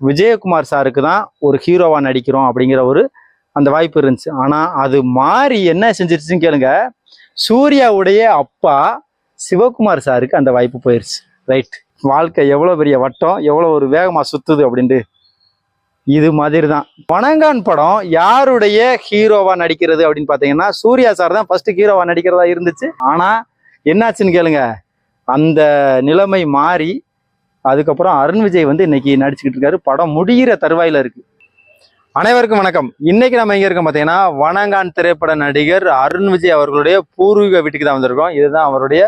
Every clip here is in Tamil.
விஜயகுமார் சாருக்கு தான் ஒரு ஹீரோவாக நடிக்கிறோம் அப்படிங்கிற ஒரு அந்த வாய்ப்பு இருந்துச்சு. ஆனால் அது மாறி என்ன செஞ்சிருச்சுன்னு கேளுங்க. சூர்யாவுடைய அப்பா சிவகுமார் சாருக்கு அந்த வாய்ப்பு போயிருச்சு. ரைட். வாழ்க்கை எவ்வளோ பெரிய வட்டம் எவ்வளோ ஒரு வேகமாக சுற்றுது அப்படின்ட்டு. இது மாதிரி தான் பனங்கான் படம் யாருடைய ஹீரோவாக நடிக்கிறது அப்படின்னு பார்த்தீங்கன்னா சூர்யா சார் தான் ஃபர்ஸ்ட் ஹீரோவாக நடிக்கிறதா இருந்துச்சு. ஆனால் என்னாச்சுன்னு கேளுங்க. அந்த நிலைமை மாறி அதுக்கப்புறம் அருண் விஜய் வந்து இன்னைக்கு நடிச்சுக்கிட்டு இருக்காரு. படம் முடிகிற தருவாயில இருக்கு. அனைவருக்கும் வணக்கம். இன்னைக்கு நம்ம எங்க இருக்கோம் பார்த்தீங்கன்னா வனங்கான் திரைப்பட நடிகர் அருண் விஜய் அவர்களுடைய பூர்வீக வீட்டுக்கு தான் வந்திருக்கோம். இதுதான் அவருடைய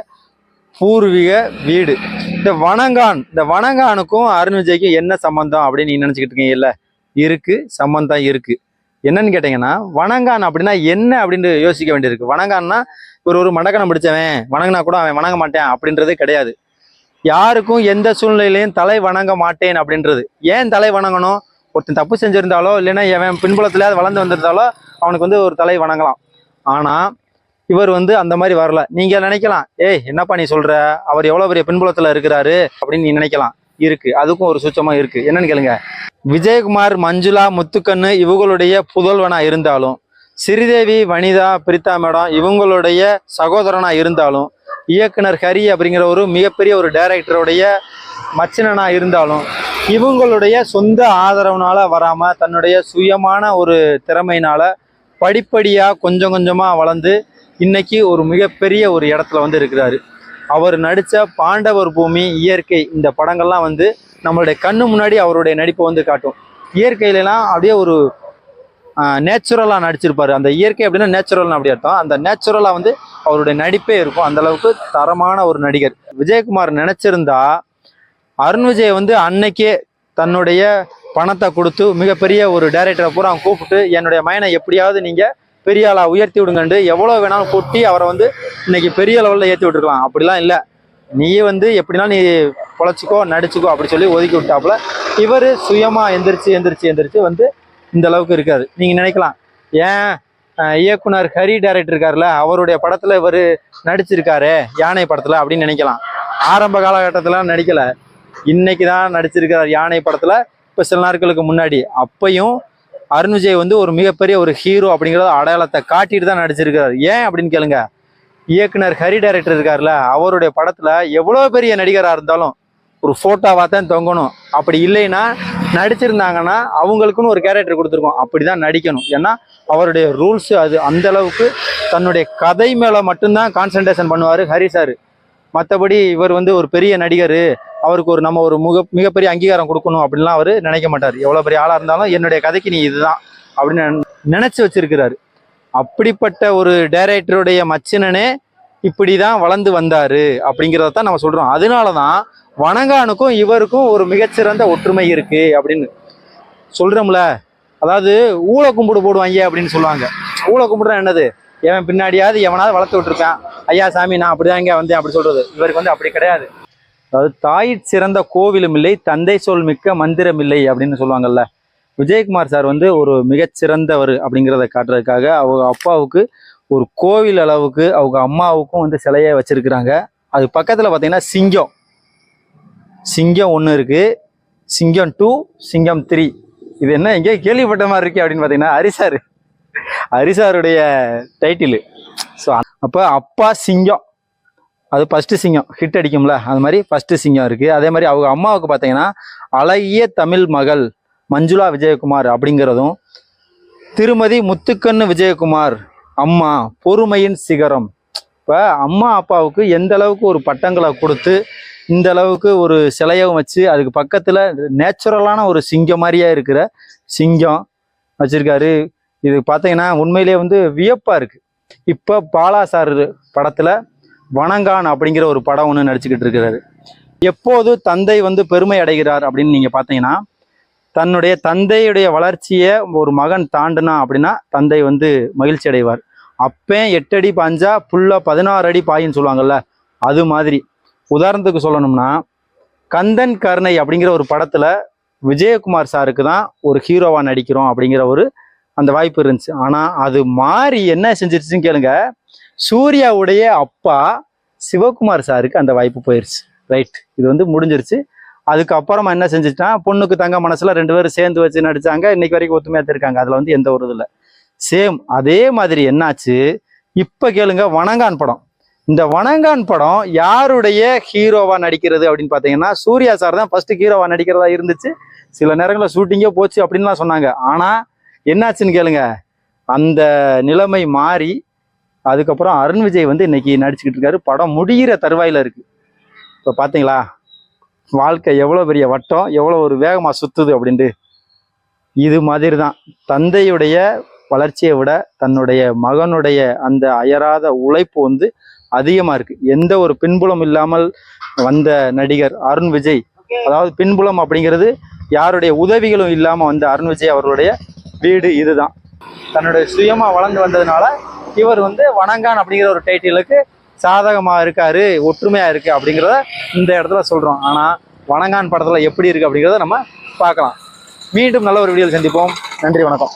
பூர்வீக வீடு. இந்த வனங்கான் இந்த வனங்கானுக்கும் அருண் விஜய்க்கும் என்ன சம்பந்தம் அப்படின்னு நீங்க நினைச்சுக்கிட்டு இருக்கீங்கல்ல? இருக்கு சம்பந்தம் இருக்கு. என்னன்னு கேட்டீங்கன்னா வணங்கான் அப்படின்னா என்ன அப்படின்னு யோசிக்க வேண்டியிருக்கு. வணங்கான்னா ஒரு ஒரு மடக்கணம் பிடிச்சவன் வணங்கினா கூட அவன் வணங்க மாட்டேன் அப்படின்றதே கிடையாது. யாருக்கும் எந்த சூழ்நிலையிலையும் தலை வணங்க மாட்டேன் அப்படின்றது. ஏன் தலை வணங்கணும்? ஒருத்தன் தப்பு செஞ்சிருந்தாலோ இல்லைன்னா எவன் பின்புலத்துல வளர்ந்து வந்திருந்தாலோ அவனுக்கு வந்து ஒரு தலை வணங்கலாம். ஆனா இவர் வந்து அந்த மாதிரி வரல. நீங்க நினைக்கலாம் ஏய் என்னப்பா நீ சொல்ற? அவர் எவ்வளவு பெரிய பின்புலத்துல இருக்கிறாரு? அப்படின்னு நீ நினைக்கலாம். இருக்கு. அதுக்கும் ஒரு சுச்சமா இருக்கு. என்னன்னு கேளுங்க. விஜயகுமார் மஞ்சுளா முத்துக்கண்ணு இவங்களுடைய புதல்வனா இருந்தாலும் ஸ்ரீதேவி வனிதா பிரித்தா மேடம் இவங்களுடைய சகோதரனா இருந்தாலும் இயக்குனர் ஹரி அப்படிங்கிற ஒரு மிகப்பெரிய ஒரு டைரக்டருடைய மச்சினனாக இருந்தாலும் இவங்களுடைய சொந்த ஆதரவுனால வராமல் தன்னுடைய சுயமான ஒரு திறமையினால படிப்படியாக கொஞ்சம் கொஞ்சமாக வளர்ந்து இன்னைக்கு ஒரு மிகப்பெரிய ஒரு இடத்துல வந்து இருக்கிறாரு. அவர் நடித்த பாண்டவர் பூமி இயற்கை இந்த படங்கள்லாம் வந்து நம்மளுடைய கண்ணு முன்னாடி அவருடைய நடிப்பை வந்து காட்டும். இயற்கையிலலாம் அப்படியே ஒரு நேச்சுரலாக நடிச்சிருப்பாரு. அந்த இயற்கை அப்படின்னா நேச்சுரல்னு அப்படி அர்த்தம். அந்த நேச்சுரலாக வந்து அவருடைய நடிப்பே இருக்கும். அந்த அளவுக்கு தரமான ஒரு நடிகர். விஜயகுமார் நினச்சிருந்தா அருண் விஜய் வந்து அன்னைக்கே தன்னுடைய பணத்தை கொடுத்து மிகப்பெரிய ஒரு டைரக்டரை பூரா கூப்பிட்டு என்னுடைய மயனை எப்படியாவது நீங்கள் பெரிய ஆளாக உயர்த்தி விடுங்கண்டு எவ்வளோ வேணாலும் கொட்டி அவரை வந்து இன்னைக்கு பெரிய லெவலில் ஏற்றி விட்டுருக்கலாம். அப்படிலாம் இல்லை. நீ வந்து எப்படின்னா நீ பொழைச்சிக்கோ நடிச்சுக்கோ அப்படி சொல்லி ஒதுக்கி விட்டாப்புல. இவர் சுயமாக எந்திரிச்சு எந்திரிச்சு எந்திரிச்சு வந்து இந்த அளவுக்கு இருக்காது. நீங்கள் நினைக்கலாம். ஏன் இயக்குனர் ஹரி டைரக்டர் இருக்கார்ல அவருடைய படத்தில் இவர் நடிச்சிருக்காரு யானை படத்தில் அப்படின்னு நினைக்கலாம். ஆரம்ப காலகட்டத்தில் நடிக்கல. இன்னைக்கு தான் நடிச்சிருக்கார் யானை படத்தில் இப்போ சில நாட்களுக்கு முன்னாடி. அப்பையும் அருண் விஜய் வந்து ஒரு மிகப்பெரிய ஒரு ஹீரோ அப்படிங்கிறத அடையாளத்தை காட்டிட்டு தான் நடிச்சிருக்கிறார். ஏன் அப்படின்னு கேளுங்க. இயக்குனர் ஹரி டைரக்டர் இருக்கார்ல அவருடைய படத்துல எவ்வளோ பெரிய நடிகராக இருந்தாலும் ஒரு ஃபோட்டோவாக தான் தொங்கணும். அப்படி இல்லைன்னா நடிச்சிருந்தாங்கன்னா அவங்களுக்குன்னு ஒரு கேரக்டர் கொடுத்துருக்கோம். அப்படி தான் நடிக்கணும். ஏன்னா அவருடைய ரூல்ஸு அது அந்த அளவுக்கு தன்னுடைய கதை மேலே மட்டும்தான் கான்சன்ட்ரேஷன் பண்ணுவார் ஹரி சார். மற்றபடி இவர் வந்து ஒரு பெரிய நடிகர். அவருக்கு ஒரு நம்ம ஒரு முக மிகப்பெரிய அங்கீகாரம் கொடுக்கணும் அப்படின்லாம் அவர் நினைக்க மாட்டார். எவ்வளோ பெரிய ஆளாக இருந்தாலும் என்னுடைய கதைக்கு நீ இதுதான் அப்படின்னு நினச்சி வச்சிருக்கிறாரு. அப்படிப்பட்ட ஒரு டைரக்டருடைய மச்சினனே இப்படி தான் வளர்ந்து வந்தார் அப்படிங்கிறத தான் நம்ம சொல்கிறோம் அதனால தான் வணங்கானுக்கும் இவருக்கும் ஒரு மிகச்சிறந்த ஒற்றுமை இருக்குது அப்படின்னு சொல்கிறோம்ல அதாவது ஊழ கும்பிடு போடுவாங்க அப்படின்னு சொல்லுவாங்க. ஊழ கும்பிடுறா என்னது? எவன் பின்னாடியாவது எவனாவது வளர்த்து விட்டுருக்கான். ஐயா சாமி நான் அப்படிதான் இங்கே வந்தேன் அப்படி சொல்கிறது இவருக்கு வந்து அப்படி கிடையாது. அதாவது தாய் சிறந்த கோவிலும் இல்லை தந்தை சொல் மிக்க மந்திரம் இல்லை அப்படின்னு சொல்லுவாங்கல்ல. விஜயகுமார் சார் வந்து ஒரு மிகச்சிறந்தவர் அப்படிங்கிறத காட்டுறதுக்காக அவங்க அப்பாவுக்கு ஒரு கோவில் அளவுக்கு அவங்க அம்மாவுக்கும் வந்து சிலையை வச்சிருக்கிறாங்க. அது பக்கத்தில் பார்த்தீங்கன்னா சிங்கம். சிங்கம் ஒன்று இருக்குது சிங்கம் டூ சிங்கம் த்ரீ இது என்ன எங்கேயோ கேள்விப்பட்ட மாதிரி இருக்கு அப்படின்னு பார்த்தீங்கன்னா ஹரிசார் ஹரிசாருடைய டைட்டிலு ஸோ அப்போ அப்பா சிங்கம். அது ஃபஸ்ட்டு சிங்கம். ஹிட் அடிக்கும்ல. அது மாதிரி ஃபஸ்ட்டு சிங்கம் இருக்குது அதே மாதிரி அவங்க அம்மாவுக்கு பார்த்தீங்கன்னா அழகிய தமிழ் மகள் மஞ்சுளா விஜயகுமார் அப்படிங்கிறதும் திருமதி முத்துக்கண்ணு விஜயகுமார் அம்மா பொறுமையின் சிகரம். இப்போ அம்மா அப்பாவுக்கு எந்த அளவுக்கு ஒரு பட்டங்களை கொடுத்து இந்த அளவுக்கு ஒரு சிலையும் வச்சு அதுக்கு பக்கத்தில் நேச்சுரலான ஒரு சிங்கம் மாதிரியா இருக்கிற சிங்கம் வச்சிருக்காரு. இது பார்த்தீங்கன்னா உண்மையிலேயே வந்து வியப்பாக இருக்குது இப்போ பாலா சார் படத்தில் வணங்கான் அப்படிங்கிற ஒரு படம் ஒன்று நடிச்சுக்கிட்டு இருக்கிறாரு. எப்போது தந்தை வந்து பெருமை அடைகிறார் அப்படின்னு நீங்கள் பார்த்தீங்கன்னா தன்னுடைய தந்தையுடைய வளர்ச்சியை ஒரு மகன் தாண்டினா அப்படின்னா தந்தை வந்து மகிழ்ச்சி அடைவார். அப்பே எட்டடி பாஞ்சா புல்ல பதினாறு அடி பாயின்னு சொல்லுவாங்கல்ல அது மாதிரி. உதாரணத்துக்கு சொல்லணும்னா கந்தன் கருணை அப்படிங்கிற ஒரு படத்தில் விஜயகுமார் சாருக்கு தான் ஒரு ஹீரோவாக நடிக்கிறோம் அப்படிங்கிற ஒரு அந்த வாய்ப்பு இருந்துச்சு. ஆனால் அது மாறி என்ன செஞ்சிருச்சுன்னு கேளுங்க. சூர்யாவுடைய அப்பா சிவகுமார் சாருக்கு அந்த வாய்ப்பு போயிருச்சு. ரைட் இது வந்து முடிஞ்சிருச்சு. அதுக்கப்புறமா என்ன செஞ்சுச்சுன்னா பொண்ணுக்கு தங்க மனசில் ரெண்டு பேரும் சேர்ந்து வச்சு நடிச்சாங்க. இன்னைக்கு வரைக்கும் ஒத்துமையாக இருக்காங்க. அதில் வந்து எந்த ஒரு இது இல்லை சேம் அதே மாதிரி என்னாச்சு? இப்போ கேளுங்க வணங்கான் படம். இந்த வணங்கான் படம் யாருடைய ஹீரோவா நடிக்கிறது அப்படின்னு பாத்தீங்கன்னா சூர்யா சார் தான் ஃபர்ஸ்ட் ஹீரோவா நடிக்கிறதா இருந்துச்சு. சில நேரங்களில் ஷூட்டிங்கே போச்சு அப்படின்லாம் சொன்னாங்க. ஆனா என்னாச்சுன்னு கேளுங்க. அந்த நிலைமை மாறி அதுக்கப்புறம் அருண் விஜய் வந்து இன்னைக்கு நடிச்சுக்கிட்டு இருக்காரு. படம் முடிகிற தருவாயில இருக்கு. இப்போ பார்த்தீங்களா வாழ்க்கை எவ்வளோ பெரிய வட்டம் எவ்வளோ ஒரு வேகமாக சுத்துது அப்படின்ட்டு. இது மாதிரி தான் தந்தையுடைய வளர்ச்சியை விட தன்னுடைய மகனுடைய அந்த அயராத உழைப்பு வந்து அதிகமாக இருக்கு. எந்த ஒரு பின்புலம் இல்லாமல் வந்த நடிகர் அருண் விஜய். அதாவது பின்புலம் அப்படிங்கிறது யாருடைய உதவிகளும் இல்லாமல் வந்த அருண் விஜய் அவர்களுடைய வீடு இதுதான். தன்னுடைய சுயமாக வளர்ந்து வந்ததுனால இவர் வந்து வணங்கான் அப்படிங்கிற ஒரு டைட்டிலுக்கு சாதகமாக இருக்காரு ஒற்றுமையாக இருக்கு அப்படிங்கிறத இந்த இடத்துல சொல்கிறோம் ஆனால் வணங்கான் படத்தில் எப்படி இருக்கு அப்படிங்கிறத நம்ம பார்க்கலாம். மீண்டும் நல்ல ஒரு வீடியோவில் சந்திப்போம். நன்றி வணக்கம்.